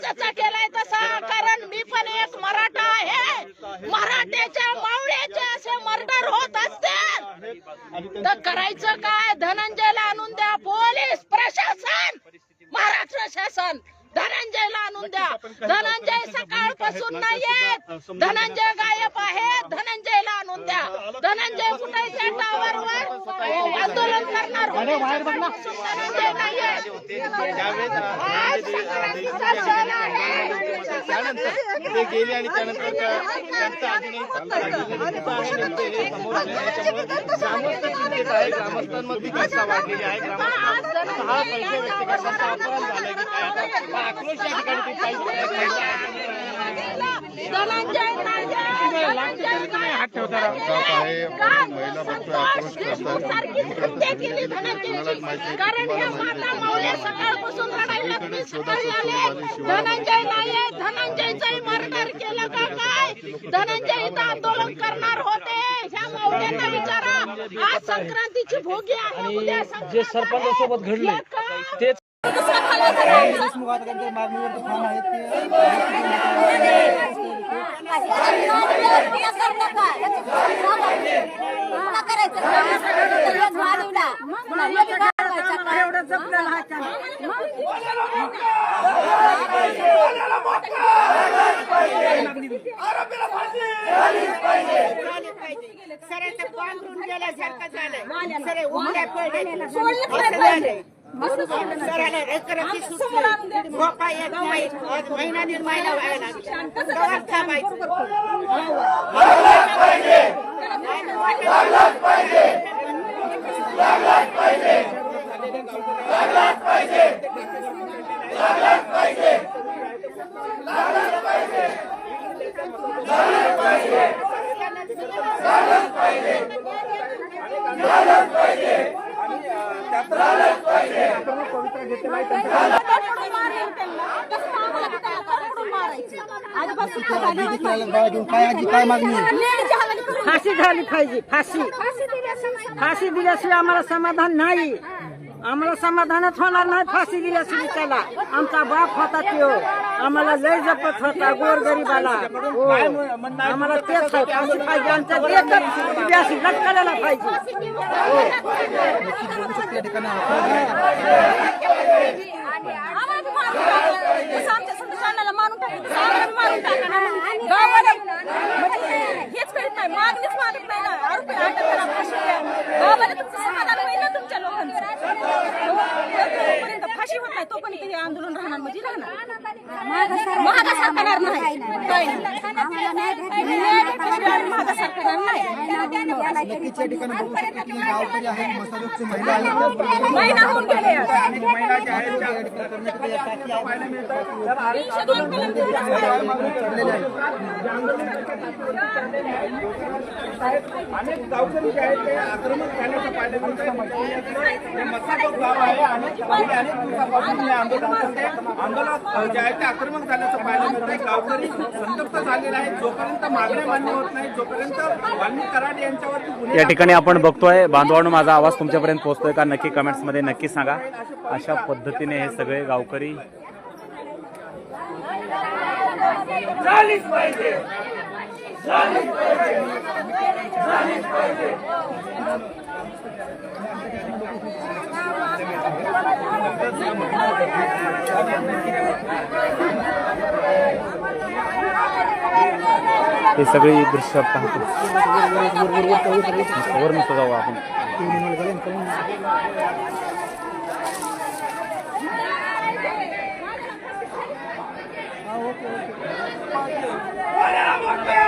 त्यांचा केलाय तसा कारण मी पण एक मराठा आहे. मराठ्याच्या मावळ्याचे असे मर्डर होत असते तर करायचं काय? धनंजयला आणून द्या पोलीस प्रशासन महाराष्ट्र शासन. धनंजयला आणून द्या. धनंजय सकाळपासून नाही येत धनंजय गायब आहे धनंजयला आणून द्या. धनंजय कुठे टावरवर? आंदोलन करणार होते. धनंजय नाही आहे. ते गेले आणि त्यानंतर त्या- त्यांचं अजूनही समोर ग्रामस्थ चिंतेत आहे ग्रामस्थांमध्ये वाढलेली आहे ग्रामस्थ हा पैसे व्यक्त करण्याचा अपमान झालाय की काय आता? हा आक्रोश या ठिकाणी ते काही धनंजय नाही येत. धनंजय नाही येत. का? समाज हिंदूसारखी हत्या केली धनंजयची. कारण ह्या माता माऊल्या सकाळपासून लढाईला मी सकाळी आले. धनंजय नाहीये धनंजयचंही मर्डर केलं का काय? धनंजय इथं आंदोलन करणार होते. ह्या माऊल्यांना विचारा. आज संक्रांतीची भोगी आहे उद्या जे सरपंचासोबत घडले तेच महिना निर्माण व्हायला थांबायचं सरे ते पांघरून गेल्यासारखं झालंय सरे उघड्या पडले असं झालंय सराला रखरखी सुटली गोपा येत नाही आज महिना दीड महिना व्हायला लागला. गावात थांबायचं फाशी झाली पाहिजे फाशी. फाशी दिल्याशिवाय आम्हाला समाधान नाही. आम्हाला समाधानच होणार नाही फाशी दिल्याशिवाय त्याला. आमचा बाप होता तो. आम्हाला लय जपत होता गोरगरीबाला हो. आम्हाला तेच फाशी पाहिजे आमच्या एकच लटकायला पाहिजे. हो. आमच्या तुमच्या लोकांचं. जोपर्यंत फाशी होत नाही तोपर्यंत आंदोलन राहणार म्हणजे राहणार महागा सरकार नाही काय नाही न्याय भेटल्याशिवाय आम्ही महागा सरकार नाही नक्कीच्या ठिकाणी बघू शकतो की गावकरी आहेत मसाजोगची महिला आहेत महिना होऊन गेले आणि महिला ज्या आहेत त्या टाकी पाहायला मिळतात तर आज चढलेले आहेत अनेक गावकरी जे आहेत ते आक्रमक झाल्याचं पाहायला मिळतंय. मसाजोग गाव आहे अनेक अनेक दिवसापासून हे आंदोलन करते आंदोलन जे आहे ते आक्रमक झाल्याचं पाहायला मिळतंय गावकरी संतप्त झालेले आहेत. जोपर्यंत मागण्या मान्य होत नाही जोपर्यंत वाल्मिक कराड यांच्यावरती या ठिकाणी आपण बघतोय. बांधवांनो माझा आवाज तुमच्यापर्यंत पोहोचतोय का? नक्की कमेंट्समध्ये नक्की सांगा. अशा पद्धतीने हे सगळे गावकरी हे सगळी दृश्य पाहतो. वर नको जाऊ आपण. ओके.